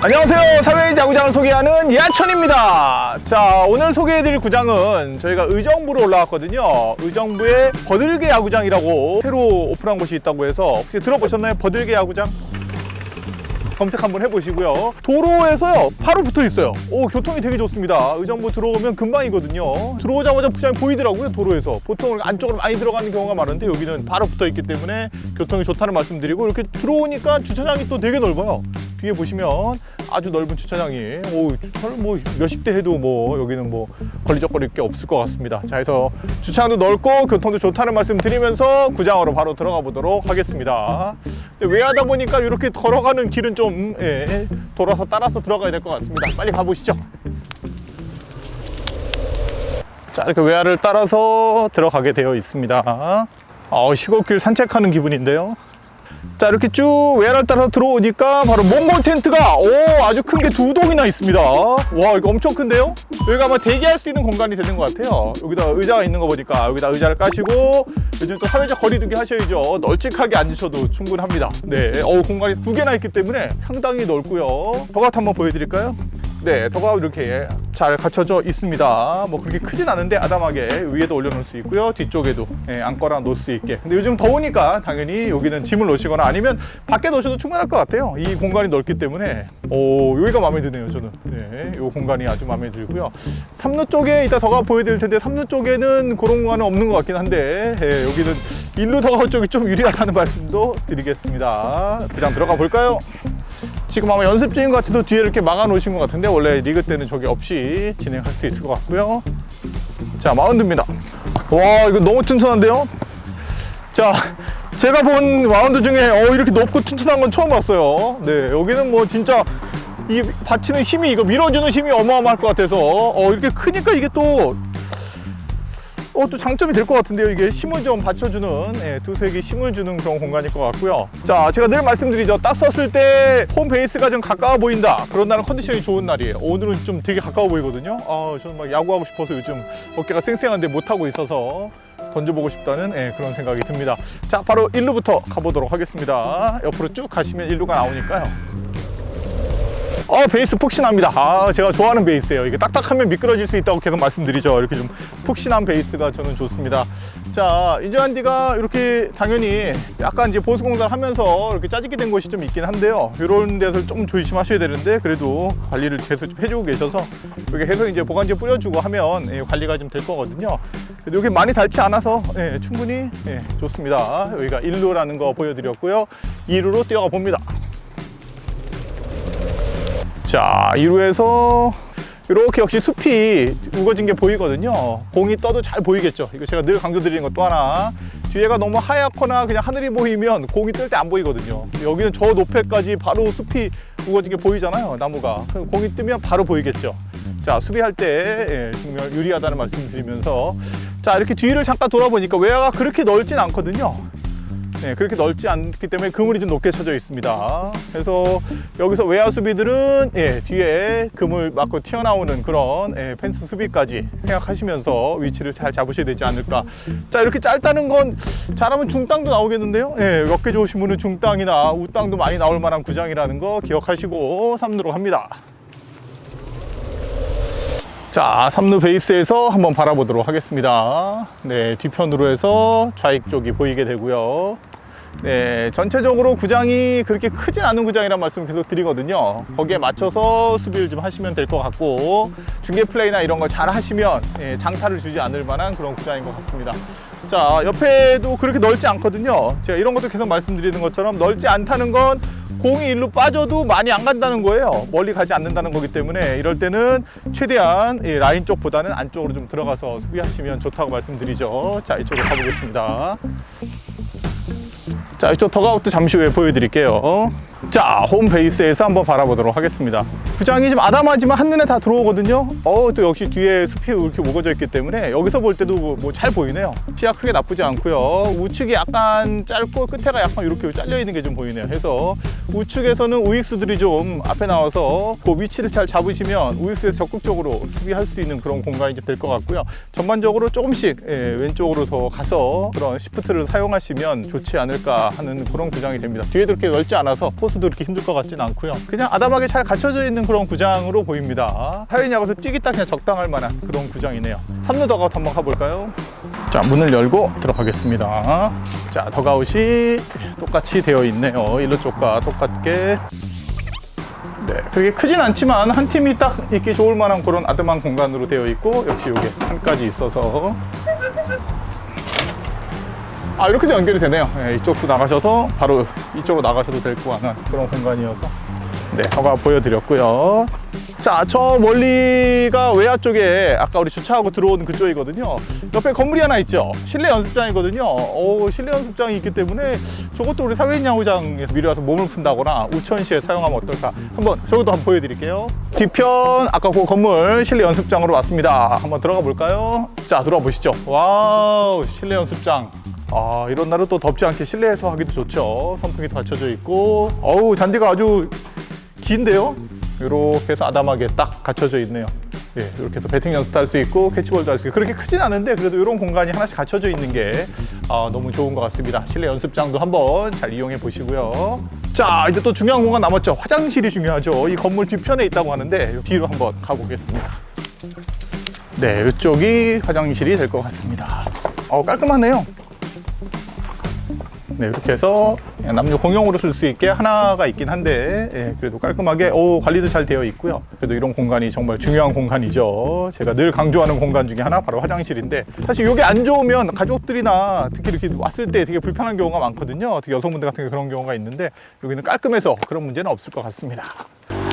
안녕하세요. 사회인 야구장을 소개하는 야천입니다. 자, 오늘 소개해드릴 구장은 저희가 의정부로 올라왔거든요. 의정부에 버들개 야구장이라고 새로 오픈한 곳이 있다고 해서 혹시 들어보셨나요? 버들개 야구장? 검색 한번 해보시고요. 도로에서요, 바로 붙어 있어요. 오, 교통이 되게 좋습니다. 의정부 들어오면 금방이거든요. 들어오자마자 부장이 보이더라고요, 도로에서. 보통 안쪽으로 많이 들어가는 경우가 많은데 여기는 바로 붙어 있기 때문에 교통이 좋다는 말씀드리고 이렇게 들어오니까 주차장이 또 되게 넓어요. 뒤에 보시면 아주 넓은 주차장이 오, 주차를 뭐 몇십 대 해도 뭐 여기는 뭐 걸리적거릴 게 없을 것 같습니다. 자, 그래서 주차장도 넓고 교통도 좋다는 말씀 드리면서 구장으로 바로 들어가 보도록 하겠습니다. 근데 왜 하다 보니까 이렇게 걸어가는 길은 좀 예, 돌아서 따라서 들어가야 될 것 같습니다. 빨리 가보시죠. 자, 이렇게 외야를 따라서 들어가게 되어 있습니다. 어, 시골길 산책하는 기분인데요. 자 이렇게 쭉 외야를 따라서 들어오니까 바로 몽골 텐트가 오 아주 큰 게 두 동이나 있습니다. 와 이거 엄청 큰데요? 여기가 아마 대기할 수 있는 공간이 되는 것 같아요. 여기다 의자가 있는 거 보니까 여기다 의자를 까시고 요즘 또 사회적 거리두기 하셔야죠. 널찍하게 앉으셔도 충분합니다. 네 어, 공간이 두 개나 있기 때문에 상당히 넓고요. 더갓 한번 보여드릴까요? 네, 더가 이렇게 잘 갖춰져 있습니다. 뭐 그렇게 크진 않은데 아담하게 위에도 올려놓을 수 있고요. 뒤쪽에도 예, 안거나 놓을 수 있게. 근데 요즘 더우니까 당연히 여기는 짐을 놓으시거나 아니면 밖에 놓으셔도 충분할 것 같아요. 이 공간이 넓기 때문에 오 여기가 마음에 드네요. 저는 네, 이 공간이 아주 마음에 들고요. 삼루 쪽에 이따 더가 보여드릴 텐데 삼루 쪽에는 그런 공간은 없는 것 같긴 한데 예, 여기는 일루 더가 쪽이 좀 유리하다는 말씀도 드리겠습니다. 그냥 들어가 볼까요? 지금 아마 연습 중인 것 같아서 뒤에 이렇게 막아 놓으신 것 같은데 원래 리그 때는 저기 없이 진행할 수 있을 것 같고요. 자 마운드입니다. 와 이거 너무 튼튼한데요? 자 제가 본 마운드 중에 어, 이렇게 높고 튼튼한 건 처음 봤어요. 네 여기는 뭐 진짜 이 받치는 힘이 이거 밀어주는 힘이 어마어마할 것 같아서 어, 이렇게 크니까 이게 또 어, 또 장점이 될 것 같은데요. 이게 힘을 좀 받쳐주는, 예, 개 힘을 주는 그런 공간일 것 같고요. 자, 제가 늘 말씀드리죠. 딱 썼을 때 홈 베이스가 좀 가까워 보인다. 그런 날은 컨디션이 좋은 날이에요. 오늘은 좀 되게 가까워 보이거든요. 아, 저는 막 야구하고 싶어서 요즘 어깨가 쌩쌩한데 못하고 있어서 던져보고 싶다는 예, 그런 생각이 듭니다. 자, 바로 1루부터 가보도록 하겠습니다. 옆으로 쭉 가시면 1루가 나오니까요. 어 베이스 푹신합니다. 아 제가 좋아하는 베이스예요. 이게 딱딱하면 미끄러질 수 있다고 계속 말씀드리죠. 이렇게 좀 푹신한 베이스가 저는 좋습니다. 자 인조한디가 이렇게 당연히 약간 이제 보수공사를 하면서 이렇게 짜집게 된 곳이 좀 있긴 한데요. 이런 데서 좀 조심하셔야 되는데 그래도 관리를 계속 좀 해주고 계셔서 여기 해서 이제 보관제 뿌려주고 하면 예, 관리가 좀 될 거거든요. 근데 여기 많이 닳지 않아서 예, 충분히 예, 좋습니다. 여기가 1루라는 거 보여드렸고요. 2루로 뛰어가 봅니다 자, 2루에서 이렇게 역시 숲이 우거진 게 보이거든요. 공이 떠도 잘 보이겠죠. 이거 제가 늘 강조드리는 것 또 하나. 뒤에가 너무 하얗거나 그냥 하늘이 보이면 공이 뜰 때 안 보이거든요. 여기는 저 높이까지 바로 숲이 우거진 게 보이잖아요. 나무가. 공이 뜨면 바로 보이겠죠. 자, 수비할 때 예, 정말 유리하다는 말씀 드리면서 자, 이렇게 뒤를 잠깐 돌아보니까 외야가 그렇게 넓진 않거든요. 네, 그렇게 넓지 않기 때문에 그물이 좀 높게 쳐져 있습니다. 그래서 여기서 외야 수비들은 예, 뒤에 그물 맞고 튀어나오는 그런 예, 펜스 수비까지 생각하시면서 위치를 잘 잡으셔야 되지 않을까. 자 이렇게 짧다는 건 잘하면 중땅도 나오겠는데요. 예, 몇개 좋으신 분은 중땅이나 우땅도 많이 나올 만한 구장이라는 거 기억하시고 3루로 갑니다. 자, 3루 베이스에서 한번 바라보도록 하겠습니다. 네, 뒤편으로 해서 좌익 쪽이 보이게 되고요. 네, 전체적으로 구장이 그렇게 크진 않은 구장이란 말씀 계속 드리거든요. 거기에 맞춰서 수비를 좀 하시면 될 것 같고 중계 플레이나 이런 거잘 하시면 예, 장타를 주지 않을 만한 그런 구장인 것 같습니다. 자, 옆에도 그렇게 넓지 않거든요. 제가 이런 것도 계속 말씀드리는 것처럼 넓지 않다는 건 공이 일로 빠져도 많이 안 간다는 거예요. 멀리 가지 않는다는 거기 때문에 이럴 때는 최대한 이 라인 쪽보다는 안쪽으로 좀 들어가서 수비하시면 좋다고 말씀드리죠. 자, 이쪽으로 가보겠습니다. 자, 이쪽 더가웃도 잠시 후에 보여드릴게요. 자, 홈 베이스에서 한번 바라보도록 하겠습니다. 구장이 좀 아담하지만 한눈에 다 들어오거든요. 어, 또 역시 뒤에 숲이 이렇게 우거져 있기 때문에 여기서 볼 때도 뭐 잘 보이네요. 시야 크게 나쁘지 않고요. 우측이 약간 짧고 끝에가 약간 이렇게 잘려 있는 게 좀 보이네요. 해서 우측에서는 우익수들이 좀 앞에 나와서 그 위치를 잘 잡으시면 우익수에서 적극적으로 수비할 수 있는 그런 공간이 될 것 같고요. 전반적으로 조금씩 예, 왼쪽으로 더 가서 그런 시프트를 사용하시면 좋지 않을까 하는 그런 구장이 됩니다. 뒤에도 그렇게 넓지 않아서 포수도 그렇게 힘들 것 같지는 않고요. 그냥 아담하게 잘 갖춰져 있는 그런 구장으로 보입니다. 사회인 야구에서 딱 그냥 적당할 만한 그런 구장이네요. 3루 더가웃 한번 가볼까요? 자, 문을 열고 들어가겠습니다. 자, 더가웃이 똑같이 되어 있네요. 일루 쪽과 똑같게. 네, 그게 크진 않지만 한 팀이 딱 있기 좋을 만한 그런 아담한 공간으로 되어 있고 역시 이게 한까지 있어서 아 이렇게도 연결이 되네요. 네, 이쪽도 나가셔서 바로 이쪽으로 나가셔도 될 것 같은 그런 공간이어서 네, 허가 보여드렸고요. 자, 저 멀리가 외야 쪽에 아까 우리 주차하고 들어온 그쪽이거든요. 옆에 건물이 하나 있죠. 실내 연습장이거든요. 오, 실내 연습장이 있기 때문에 저것도 우리 사회인 야구장에서 미리 와서 몸을 푼다거나 우천시에 사용하면 어떨까. 한번 저것도 한번 보여드릴게요. 뒤편 아까 그 건물 실내 연습장으로 왔습니다. 한번 들어가 볼까요? 자, 들어와 보시죠. 와우, 실내 연습장. 아, 이런 날은 또 덥지 않게 실내에서 하기도 좋죠. 선풍기도 갖춰져 있고. 어우, 잔디가 아주 긴데요? 이렇게 해서 아담하게 딱 갖춰져 있네요. 예, 이렇게 해서 배팅 연습도 할 수 있고 캐치볼도 할 수 있고 그렇게 크진 않은데 그래도 이런 공간이 하나씩 갖춰져 있는 게 아, 너무 좋은 것 같습니다. 실내 연습장도 한번 잘 이용해 보시고요. 자, 이제 또 중요한 공간 남았죠. 화장실이 중요하죠. 이 건물 뒤편에 있다고 하는데 뒤로 한번 가보겠습니다. 네, 이쪽이 화장실이 될 것 같습니다. 어, 깔끔하네요. 네, 이렇게 해서 남녀 공용으로 쓸 수 있게 하나가 있긴 한데, 예, 그래도 깔끔하게, 오, 관리도 잘 되어 있고요. 그래도 이런 공간이 정말 중요한 공간이죠. 제가 늘 강조하는 공간 중에 하나, 바로 화장실인데, 사실 이게 안 좋으면 가족들이나 특히 이렇게 왔을 때 되게 불편한 경우가 많거든요. 특히 여성분들 같은 그런 경우가 있는데, 여기는 깔끔해서 그런 문제는 없을 것 같습니다.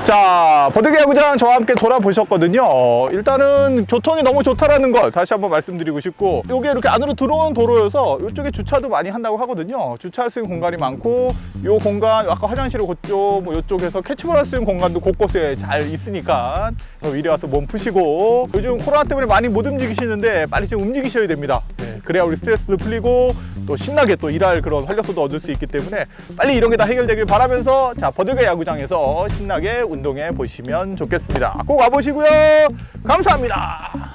자, 버들게 야구장 저와 함께 돌아보셨거든요. 어, 일단은 교통이 너무 좋다라는 걸 다시 한번 말씀드리고 싶고, 여기 이렇게 안으로 들어온 도로여서 이쪽에 주차도 많이 한다고 하거든요. 주차할 수 있는 공간이 많고, 이 공간, 아까 화장실 그쪽, 뭐 이쪽에서 캐치볼 할 수 있는 공간도 곳곳에 잘 있으니까, 미리 와서 몸 푸시고, 요즘 코로나 때문에 많이 못 움직이시는데, 빨리 좀 움직이셔야 됩니다. 네, 그래야 우리 스트레스도 풀리고, 또 신나게 또 일할 그런 활력소도 얻을 수 있기 때문에, 빨리 이런 게 다 해결되길 바라면서, 자, 버들게 야구장에서 신나게 운동해 보시면 좋겠습니다. 꼭 와보시고요. 감사합니다.